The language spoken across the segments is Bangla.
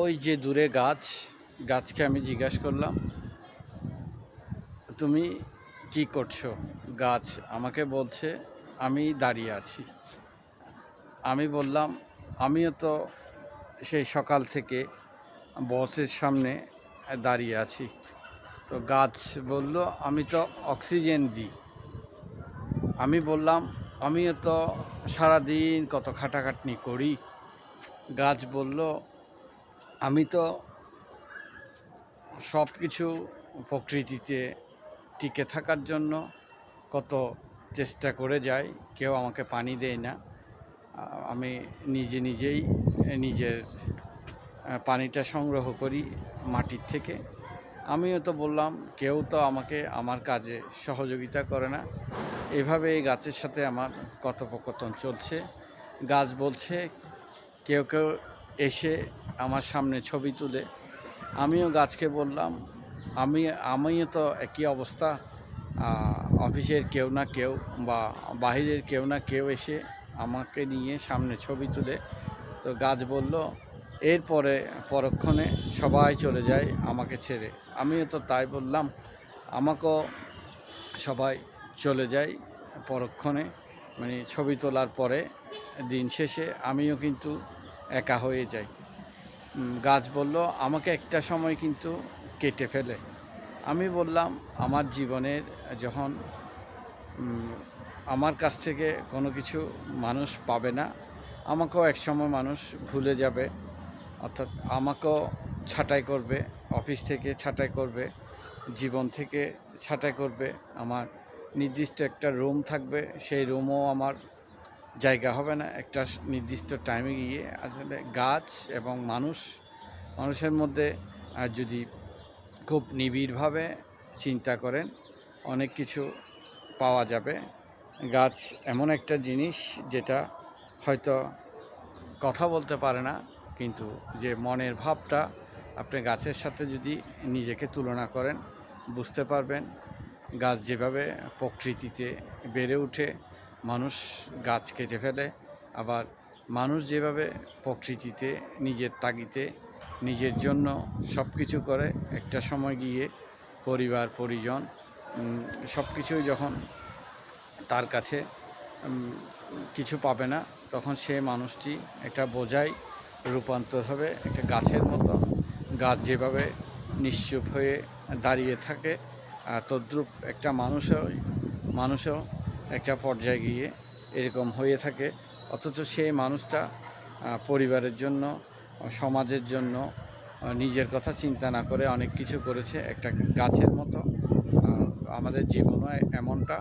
ওই যে দূরে গাছ, গাছকে আমি জিজ্ঞাসা করলাম, তুমি কি করছ? গাছ আমাকে বলছে, আমি দাঁড়িয়ে আছি। আমি বললাম, আমিও তো সেই সকাল থেকে বসের সামনে দাঁড়িয়ে আছি। তো গাছ বলল, আমি তো অক্সিজেন দিই। আমি বললাম, আমিও তো সারাদিন কত খাটাখাটনি করি? গাছ বলল আমি তো সব কিছু প্রকৃতিতে টিকে থাকার জন্য কত চেষ্টা করে যাই, কেউ আমাকে পানি দেয় না। আমি নিজে নিজেই নিজের পানিটা সংগ্রহ করি মাটির থেকে। আমিও তো বললাম, কেউ তো আমাকে আমার কাজে সহযোগিতা করে না। এভাবে এই গাছের সাথে আমার কথোপকথন চলছে। গাছ বলছে, কেউ কেউ এসে আমার সামনে ছবি তুলে। আমিও গাছকে বললাম, আমি, আমিও তো একই অবস্থা অফিসের কেউ না কেউ বা বাহিরের কেউ না কেউ এসে আমাকে নিয়ে সামনে ছবি তুলে। তো গাছ বলল, এরপরে পরক্ষণে সবাই চলে যায় আমাকে ছেড়ে। আমিও তো তাই বললাম, আমাকেও সবাই চলে যায় পরক্ষণে। মানে ছবি তোলার পরে দিন শেষে আমিও কিন্তু একা হয়ে যায়। গাছ বলল, আমাকে একটা সময় কিন্তু কেটে ফেলে। আমি বললাম, আমার জীবনের যখন আমার কাছ থেকে কোনো কিছু মানুষ পাবে না, আমাকেও একসময় মানুষ ভুলে যাবে, অর্থাৎ আমাকেও ছাঁটাই করবে, অফিস থেকে ছাঁটাই করবে, জীবন থেকে ছাঁটাই করবে, আমার নির্দিষ্ট একটা রুম থাকবে, সেই রুমও আমার জায়গা হবে না, একটা নির্দিষ্ট টাইমে গিয়ে আসলে গাছ এবং মানুষ, মানুষের মধ্যে যদি খুব নিবিড়ভাবে চিন্তা করেন, অনেক কিছু পাওয়া যাবে। গাছ এমন একটা জিনিস যেটা হয়তো কথা বলতে পারে না, কিন্তু যে মনের ভাবটা আপনি গাছের সাথে যদি নিজেকে তুলনা করেন, বুঝতে পারবেন, গাছ যেভাবে প্রকৃতিতে বেড়ে ওঠে মানুষ গাছ কেটে ফেলে, আবার মানুষ যেভাবে প্রকৃতিতে, নিজের তাগিতে নিজের জন্য সব কিছু করে, একটা সময় গিয়ে পরিবার, পরিজন সব কিছুই যখন তার কাছে কিছু পাবে না, তখন সে মানুষটি একটা বোঝাই রূপান্তর হবে, একটা গাছের মতো গাছ যেভাবে নিশ্চুপ হয়ে দাঁড়িয়ে থাকে তদ্রূপ একটা মানুষও মানুষও একটা পর্যায়ে গিয়ে এরকম হয়ে থাকে। অথচ সেই মানুষটা পরিবারের জন্য, সমাজের জন্য নিজের কথা চিন্তা না করে অনেক কিছু করেছে একটা গাছের মতো। আমাদের জীবনে এমনটা।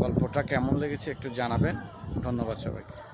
গল্পটা কেমন লেগেছে একটু জানাবেন। ধন্যবাদ সবাইকে।